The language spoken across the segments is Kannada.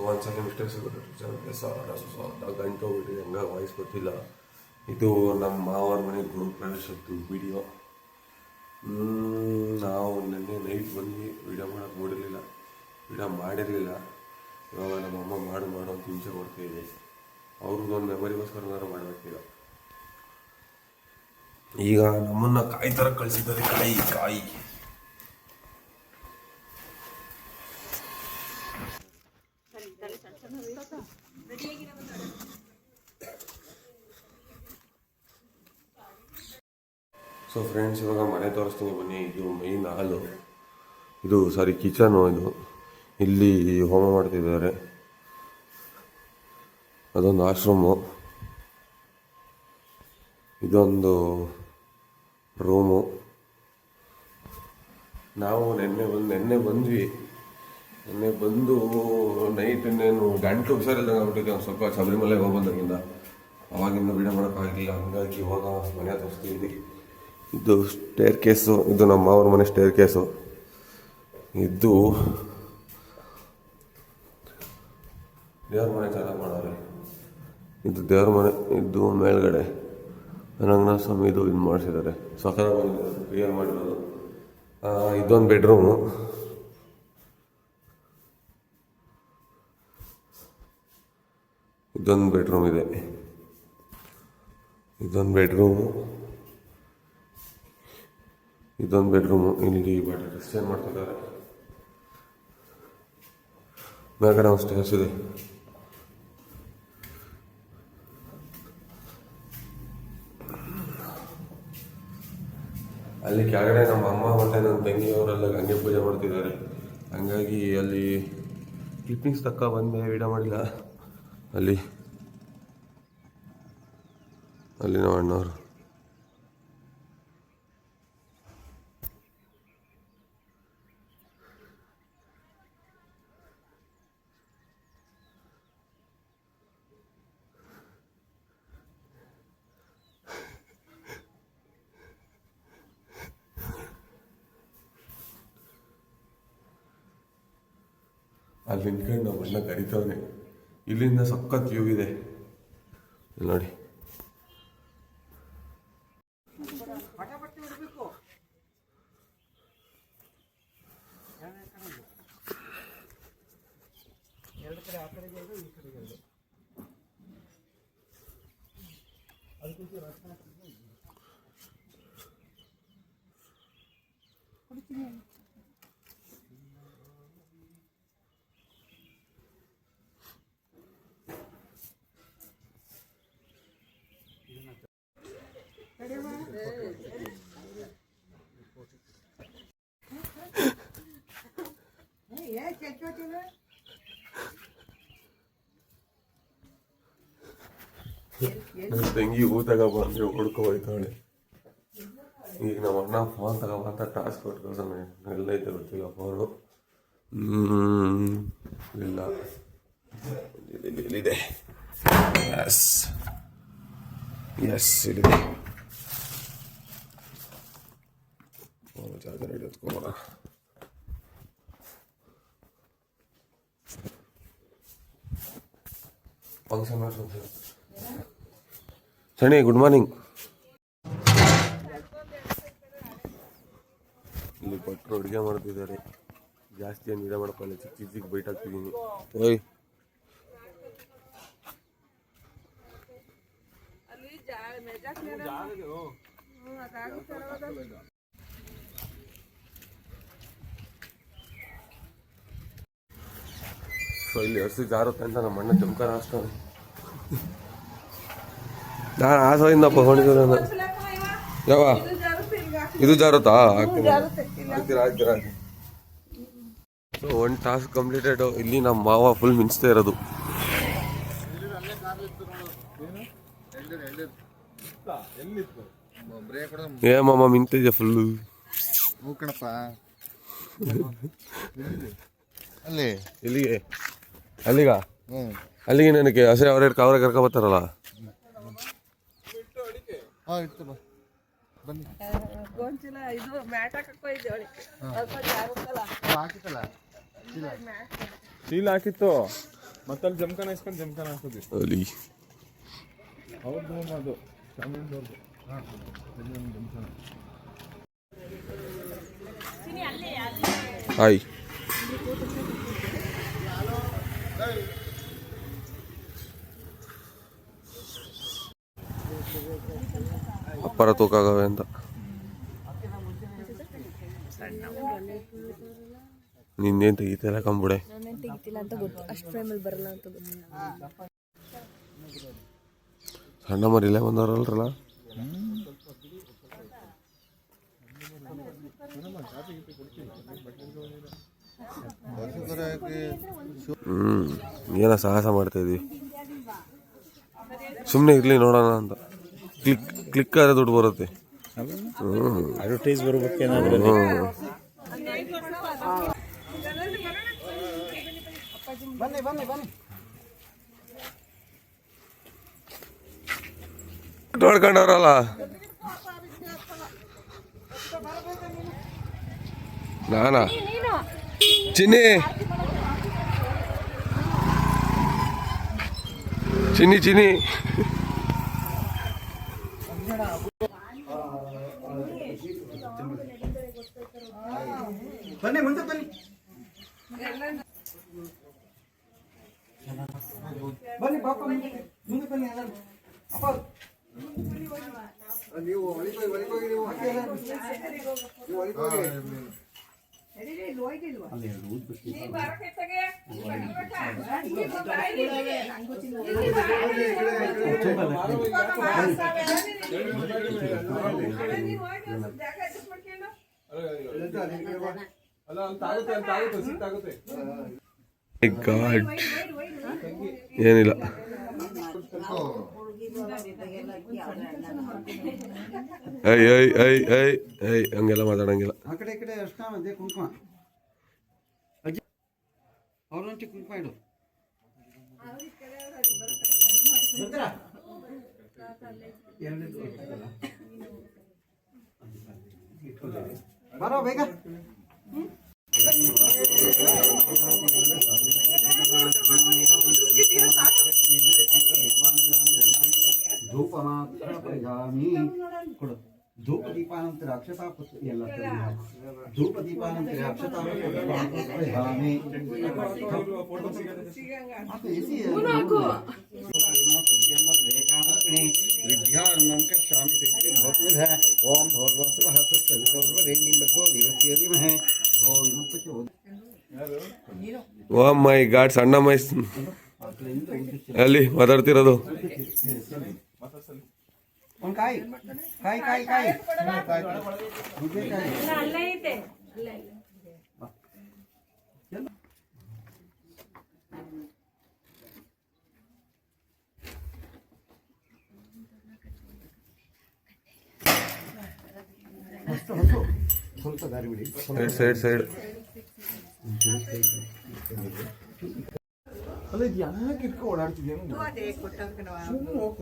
ಒಂದ್ಸಲ ಮಿಸ್ಟೇಕ್ಸ್ ಬಿಟ್ಟಿರ್ತಾರೆ ಗಂಟು ಹೋಗ್ಬಿಟ್ಟಿದೆ, ಹಂಗ ವಾಯ್ಸ್ ಗೊತ್ತಿಲ್ಲ. ಇದು ನಮ್ಮ ಮಾವರ ಮನೆ ಗೃಹ ಪ್ರವೇಶದ್ದು ವಿಡಿಯೋ ನಾವು ನಿನ್ನೆ ನೈಟ್ ಬಂದು ವಿಡಿಯೋ ಮಾಡೋಕೆ ಬಿಡಿರಲಿಲ್ಲ ವಿಡಿಯೋ ಮಾಡಿರಲಿಲ್ಲ. ಇವಾಗ ನಮ್ಮ ಅಮ್ಮ ಮಾಡು, ಮಾಡೋ ಅಂತ ಹಿಂಸೆ ಕೊಡ್ತಾಯಿದೆ ಅವ್ರದ್ದು ಒಂದು ಮೆಮರಿಗೋಸ್ಕರ ಮಾಡಬೇಕೀಗ ಈಗ. ನಮ್ಮನ್ನು ಕಾಯಿ ಥರ ಕಳಿಸಿದ್ದಾರೆ. ಕಾಯಿ ಕಾಯಿ. ಸೊ ಫ್ರೆಂಡ್ಸ್ ಇವಾಗ ಮನೆ ತೋರಿಸ್ತೀನಿ ಬನ್ನಿ. ಇದು ಮೈನ್ ಹಾಲು ಇದು ಸಾರಿ ಕಿಚನು ಇದು. ಇಲ್ಲಿ ಹೋಮ ಮಾಡ್ತಿದ್ದಾರೆ. ಅದೊಂದು ಆಶ್ರಮು ಇದೊಂದು ರೂಮು ನಾವು ನಿನ್ನೆ ಬಂದು, ನಿನ್ನೆ ಬಂದ್ವಿ. ನೆನ್ನೆ ಬಂದು ನೈಟ್ ಇನ್ನೇನು ಗಂಟು ಸರ್ ಆಗ್ಬಿಟ್ಟಿದೆ ಒಂದು ಸ್ವಲ್ಪ ಶಬರಿಮಲೆಗೆ ಹೋಗ್ಬಂದಾಗಿಂದ ಅವಾಗಿಂದ ಬಿಡ ಮಾಡೋಕ್ಕಾಗಿಲ್ಲ ಹಂಗಾಗಿ ಇವಾಗ ಮನೆ ತೋರಿಸ್ತಿದ್ವಿ ಇದು ಸ್ಟೇರ್ ಕೇಸು ಇದು ನಮ್ಮ ಮಾವನ ಮನೆ ಸ್ಟೇರ್ ಕೇಸು ಇದು ದೇವ್ರ ಮನೆ ಚೆನ್ನಾಗಿ ಮಾಡೋರಿ. ಇದು ದೇವ್ರ ಮನೆ, ಇದು ಮೇಲ್ಗಡೆ. ರಂಗನಾಥ ಸ್ವಾಮಿ ಇದು ಇದು ಮಾಡಿಸಿದ್ದಾರೆ ಸಕರ ಕ್ಲಿಯರ್ ಮಾಡಿರೋದು. ಇದೊಂದು ಬೆಡ್ರೂಮು ಇದೊಂದು ಬೆಡ್ರೂಮ್ ಇದೆ. ಇದೊಂದು ಬೆಡ್ರೂಮು ಇದೊಂದು ಬೆಡ್ರೂಮು ಇಲ್ಲಿ ಬಟ್ ಕ್ರಿಶ್ಚಿಯನ್ ಮಾಡ್ತಿದ್ದಾರೆ. ಮೇಲ್ಗಡೆ ಒಂದು ಸ್ಟೇರ್ಸ್ ಇದೆ. ಅಲ್ಲಿ ಕೆಳಗಡೆ ನಮ್ಮ ಅಮ್ಮ ಮತ್ತು ನನ್ನ ತಂಗಿಯವರೆಲ್ಲ ಗಂಗೆ ಪೂಜೆ ಮಾಡ್ತಿದ್ದಾರೆ. ಹಂಗಾಗಿ ಅಲ್ಲಿ ಕ್ಲಿಪ್ಪಿಂಗ್ಸ್ ತಕ್ಕ ಬಂದೆ ವಿಡಿಯೋ ಮಾಡಿಲ್ಲ. ಅಲ್ಲಿ ಅಲ್ಲಿ ನಮ್ಮ ಅಣ್ಣವರು. ಅಲ್ಲಿ ನಿಂತ್ಕೊಂಡು ನಮ್ಮ ಅಣ್ಣ ಕರಿತವನೆ. ಇಲ್ಲಿಂದ ಸಖತ್ ವ್ಯೂ ಇದೆ. ನೋಡಿ. ನನ್ನ ತಂಗಿ ಹೂ ತಗೋಬ ಅಂದ್ರೆ ಹುಡ್ಕೊ ಹೋಯ್ತಾಳೆ. ಈಗ ನಮ್ಮ ಅಣ್ಣ ಫೋನ್ ತಗೋಬ ಅಂತ ಟಾಸ್ಕ್ ಕೊಟ್ಟು ಎಲ್ಲ ಎಲ್ಲೈತೆ ಗೊತ್ತಿಲ್ಲ ಫೋನು ಇಲ್ಲ. ಇಲ್ಲಿ- ಇಲ್ಲಿ- ಇಲ್ಲಿದೆ ಎಸ್ ಎಸ್ ಇಲ್ಲಿದೆ ಚಾರ್ಜರ್ ಹಿಡಿಯೋದ್ಕೋಬೋಣ ಫಂಕ್ಷನ್ ಮಾಡ್ಸೋದು ಸಣಿ ಗುಡ್ ಮಾರ್ನಿಂಗ್ ಇಲ್ಲಿ ಭಟ್ರು ಅಡುಗೆ ಮಾಡ್ತಿದ್ದಾರೆ ಜಾಸ್ತಿ ಏನು ವಿಡಿಯೋ ಮಾಡ್ಕೊಳ್ಳಿ ಚಿಕ್ಕ ಚಿಕ್ಕ ಚಿಕ್ಕ ಬೈಟ್ ಹಾಕ್ತಿದ್ದೀನಿ ಓಯ್ ಸೊ ಇಲ್ಲಿ ಹಸಿ ಜಾರುತ್ತೆ ಅಂತ ನಮ್ಮ ಅಣ್ಣ ಚಮಕಾರ ಅಷ್ಟು ನಾನು ಆ ಸೈಡಿಂದ ಹೊಣಿದ್ರು ಯಾವ? ಇದು ಜಾರುತ್ತಾ ಹಾಕ್ತೀನಿ ಹಾಕ್ತೀರಾ? ಹಾಕ್ತೀರಾ ಸೊ ಒನ್ ಟಾಸ್ಕ್ ಕಂಪ್ಲೀಟೆಡ್ ಇಲ್ಲಿ ನಮ್ಮ ಮಾವ ಫುಲ್ ಮಿಂಚ್ತಾ ಇರೋದು. ಏ ಮಾಮ ಮಿಂತಿದೆ ಫುಲ್ಲು ಕಣಪ್ಪ. ಅಲ್ಲಿ ಇಲ್ಲಿಗೆ ಅಲ್ಲಿಗ? ಹ್ಞೂ ಅಲ್ಲಿಗೆ ನನಗೆ ಹಸಿ ಅವ್ರ ಕಾವ್ರೆ ಕರ್ಕೊ ಬರ್ತಾರಲ್ಲ? ಹಾಂ ಇತ್ತು ಬಾ. ಬನ್ನಿ. ಗೊಂಚಿಲ ಇದು ಮ್ಯಾಟ್ ಹಾಕಕ್ ಹೋಯ್ತು ಸ್ವಲ್ಪ ಜಾರುತ್ತಲ್ಲ ಹಾಕಿತ್ತಲ್ಲ? ಚೀಲ. ಹಾಕಿತ್ತು. ಮತ್ತಲ್ಲಿ ಜಮ್ಕನ ಇಸ್ಕೊಂಡು ಜಮ್ಕನ ಹಾಕೋದಿ. ಅಲ್ಲಿ. ಅವ್ರದ್ದು ಅದು. ಚಾಮುಂಡವ್ರದ್ದು ಜಮ್ಖಾನ ಹಾಯ್. ಅಪ್ಪರ ತೂಕಾಗವೆ ಅಂತ. ನಿನ್ನೇನು ತೆಗಿತಿಲ್ಲ ಕಂಬುಡೆ? ತೆಗಿತಿಲ್ಲ ಅಂತ ಗೊತ್ತು ಅಷ್ಟು ಫ್ರೇಮಲ್ಲಿ ಬರಲ್ಲ ಅಂತ ಗೊತ್ತು ಸಣ್ಣ ಮರಿಲೇ ಬಂದವ್ರಲ್ರಲ್ಲ? ಹ್ಮ್, ಏನೋ ಸಾಹಸ ಮಾಡ್ತಾ ಇದೀವಿ ಸುಮ್ಮನೆ ಇರ್ಲಿ ನೋಡೋಣ ಅಂತ. ಕ್ಲಿಕ್ ಕ್ಲಿಕ್ ಆದ್ರೆ ದುಡ್ಡು ಬರುತ್ತೆ. ಅಡ್ವರ್ಟೈಸ್ ಬರ್ಬೇಕೇನಾದ್ರೆ ಬನ್ನಿ. ನೋಡ್ಕೊಂಡವ್ರಲ್ಲ. ನಾನಾ? ಚಿನ್ನಿ. ಚಿನ್ನಿ ಚಿನ್ನಿ. ಬನ್ನಿ ಮುಂದೆ ಬನ್ನಿ. ಬನ್ನಿ ಪಾಪ ಮುಂದೆ ಬನ್ನಿ. ಅಪ್ಪ. ನೀವು ಒಳಗೆ ಒಳಗೆ ನೀವು ಹಾಗೆ ನೀವು ಹೋಗಿ ಅಲ್ಲಿ ಏನಿಲ್ಲ. I I I I I ಹಂಗೆಲ್ಲ ಮಾತಾಡಂಗಿಲ್ಲ. ಕುಂಕುಮ. ಅವ್ರೊಂಚಿ ಕುಂಕುಮ ಇಡು ಭದ್ರ. ಎರಡಿದು ಇಟ್ಕೊಳ್ಳ. ಬರೋ ಬೇಗ ಧೂಪಮಾತ್ರ ಪರಿಗಾಮಿ ಕೊಡು ಧೂಪ ದೀಪಾನಂತರ ಅಕ್ಷತಾ ಪುತ್ರ ಎಲ್ಲ ಧೂಪ ದೀಪಾನಂತರ ಅಕ್ಷತಾ ಪರಿಗಾಮಿ ಸ್ವಾಮಿ ಸಿದ್ಧಿ ಓಂ ಭೋರ್ವಸ್ವಃ ದೇವಸ್ಯ ಧೀಮಹಿ. ಧೋ ವಿಮುಕ್ತಚ ಓ ಮೈ ಗಾಡ್ ಸಣ್ಣ ಮೈ ಅಲ್ಲಿ ಮಾತಾಡ್ತಿರೋದು. ಒಂದು ಕಾಯಿ ಕಾಯಿ ಕಾಯಿ ಕಾಯಿ ನುಗ್ಗೆಕಾಯಿ ಅಲ್ಲೇ ಐತೆ ಹೊಸ್ತು ಹೊಸ್ತು ಸ್ವಲ್ಪ ದಾರಿ ಬಿಡಿ ಸೈಡ್ ಸೈಡ್ ಸೈಡ್ ಅಲ್ಲ ಇದು ಯಾಕೆ ಇಟ್ಕೊ ಓಡಾಡ್ತಿದ್ಯೇನು ನೀವು ಅಷ್ಟೇನಾ?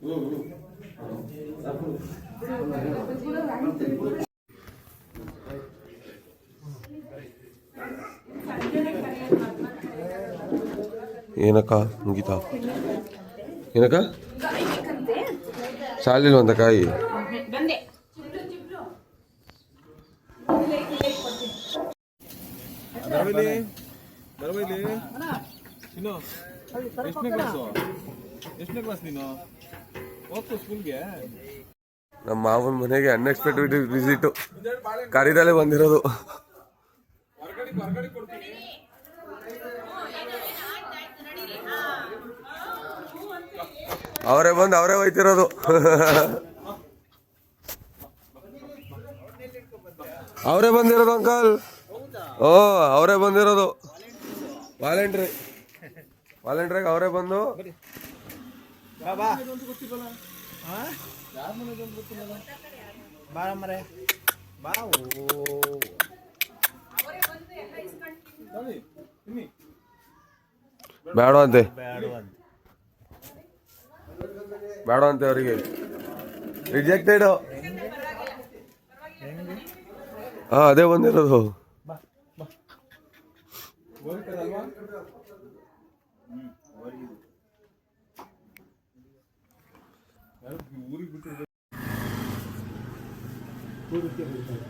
ಹ್ಮ್. ಸ್ವಲ್ಪ ಪ್ರಾರ್ಥನೆ ಮಾಡ್ಕೊಂಡು ಇದಾನೆ. ಏನಕ್ಕ ಮುಗೀತಾ ಏನಕ್ಕ ಕಾಯಿ ಇನ್ನು ಎಷ್ಟನೇ ಕ್ಲಾಸು ಎಷ್ಟನೇ ಕ್ಲಾಸ್ ನೀನು? ಹೋಗ್ತು ಸ್ಕೂಲ್ಗೆ ನಮ್ಮ ಮಾವನ ಮನೆಗೆ ಅನ್ಎಕ್ಸ್ಪೆಕ್ಟೆಡ್ ವಿಸಿಟ್ ಕರಿದಲ್ಲೇ ಬಂದಿರೋದು. ಅವರೇ ಬಂದು ಅವರೇ ಹೋಯ್ತಿರೋದು. ಅವರೇ ಬಂದಿರೋದು ಅಂಕಲ್. ಓ ಅವರೇ ಬಂದಿರೋದು. ವಾಲೆಂಟ್ರಿ ವಾಲೆಂಟ್ರಿಗೆ ಅವರೇ ಬಂದು. ಮರೆ ಬೇಡ ಅಂತ ಬೇಡ ಅಂತೆ ಅವರಿಗೆ. ರಿಜೆಕ್ಟೆಡ್ ಹಾ ಅದೇ ಬಂದಿರೋದು ಹೋಗ್ತದಲ್ವಾ ಹ್ಮ್ ಹೊರಗಿದೆ ಊರಿಗೆ ಬಿಟ್ಟು ನಾನೇ ಮಾಡಿದ್ದೆ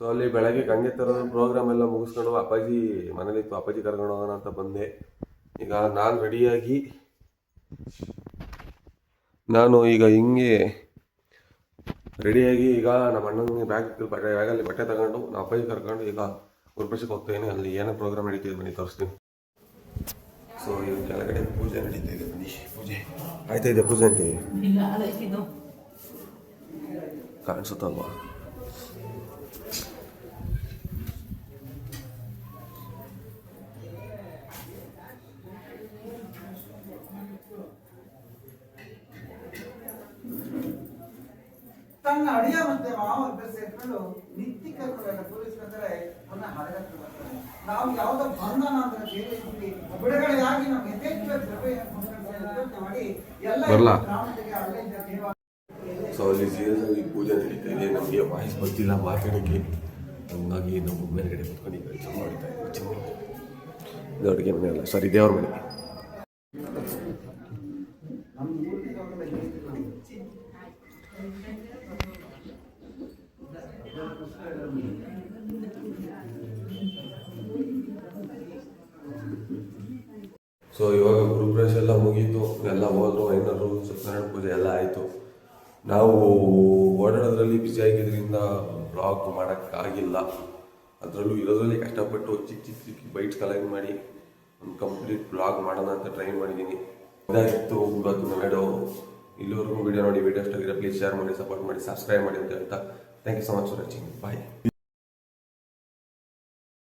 ಸೊ ಅಲ್ಲಿ ಬೆಳಗ್ಗೆ ಗಂಗೆ ತರೋದು ಪ್ರೋಗ್ರಾಮ್ ಎಲ್ಲ ಮುಗಿಸ್ಕೊಂಡು ಅಪ್ಪಾಜಿ ಮನೇಲಿತ್ತು ಅಪ್ಪಾಜಿ ಕರ್ಕೊಂಡು ಹೋಗೋಣ ಅಂತ ಬಂದೆ. ಈಗ ನಾನು ರೆಡಿಯಾಗಿ ನಾನು ಈಗ ಹಿಂಗೆ ರೆಡಿಯಾಗಿ ಈಗ ನಮ್ಮ ಅಣ್ಣನಿಗೆ ಬ್ಯಾಗ್ ಬಟ್ಟೆ ಬ್ಯಾಗಲ್ಲಿ ಬಟ್ಟೆ ತಗೊಂಡು ನಮ್ಮ ಅಪ್ಪಾಜಿ ಕರ್ಕೊಂಡು ಈಗ ಗುರುಪೇಶಕ್ಕೆ ಹೋಗ್ತೇನೆ. ಅಲ್ಲಿ ಏನೇ ಪ್ರೋಗ್ರಾಮ್ ನಡೀತಿದೆ ಬನ್ನಿ ತೋರಿಸ್ತೀನಿ. ಸೊ ಈಗ ಕೆಳಗಡೆ ಪೂಜೆ ನಡೀತಾ ಇದೆ ಬನ್ನಿ. ಪೂಜೆ. ಆಯ್ತಾ ಇದೆ ಪೂಜೆ ಅಂತ ಕಾಣಿಸುತ್ತಲ್ವಾ ತನ್ನ ಅಳಿಯ ಮತ್ತೆ ಮಾವ ಇಬ್ಬರು ಸೇರ್ಕೊಂಡು ನಿತ್ಯ ಕರ್ಕೊಂಡು ಪೊಲೀಸ್ ಅವನ್ನ ಪುನಃ ಹರಗಕ್ಕೆ ಬರ್ತಾರೆ ನಾವು ಯಾವ್ದೋ ಬಂಧನ ಅಂತ ಕೇಳಿದ್ವಿ ಬಿಡುಗಡೆಯಾಗಿ ನಾವು ಯಥೇಚ್ಛ ದ್ರವ್ಯ ಮಾಡಿ ಎಲ್ಲ ಬರ್ಲಾ? ಗ್ರಾಮಗಳಿಗೆ ಅಲ್ಲಿಂದ ದೇವ ಸೊ ಅಲ್ಲಿ ಸೀರಿಯಸ್ ಆಗಿ ಪೂಜೆ ನಡೀತಾ ಇದೆ ನಮಗೆ ಮಾರ್ಕೆಟಿಗೆ ಹಂಗಾಗಿ ನಾವು ಮೇಲ್ಗಡೆ ಕುತ್ಕೊಂಡು ಈಗ ಕೆಲಸ ಮಾಡ್ತಾ ಇದ್ದೀವಿ ಇದು ಅಡುಗೆ ಮನೆ ಅಲ್ಲ. ಸರಿ ದೇವ್ರ ಮನೆ. ಸೊ ಇವಾಗ ಗುರುಪ್ರವೇಶ ಎಲ್ಲ ಮುಗೀತು. ಎಲ್ಲ ಹೋದ್ರು ಐನೂರು ಸತ್ಯನಾರಾಯಣ ಪೂಜೆ ಎಲ್ಲ ಆಯಿತು. ನಾವು ಓಡಾಡೋದ್ರಲ್ಲಿ ಬ್ಯುಸಿ ಆಗಿದ್ದರಿಂದ ಬ್ಲಾಗ್ ಮಾಡೋಕ್ಕಾಗಿಲ್ಲ ಅದರಲ್ಲೂ ಇರೋದ್ರಲ್ಲಿ ಕಷ್ಟಪಟ್ಟು ಚಿಕ್ಕ ಚಿಕ್ಕ ಚಿಕ್ಕ ಬೈಟ್ಸ್ ಕಲೆಕ್ಟ್ ಮಾಡಿ ಒಂದು ಕಂಪ್ಲೀಟ್ ಬ್ಲಾಗ್ ಮಾಡೋಣ ಅಂತ ಟ್ರೈ ಮಾಡಿದ್ದೀನಿ ಇದಾಗಿತ್ತು, ಇವತ್ತು ವಿಡಿಯೋ ಇಲ್ಲಿವರೆಗೂ ವಿಡಿಯೋ ನೋಡಿ ವಿಡಿಯೋ ಇಷ್ಟ ಪ್ಲೀಸ್ ಶೇರ್ ಮಾಡಿ ಸಪೋರ್ಟ್ ಮಾಡಿ ಸಬ್ಸ್ಕ್ರೈಬ್ ಮಾಡಿ ಅಂತ ಹೇಳ್ತಾ. Thank you so much for watching bye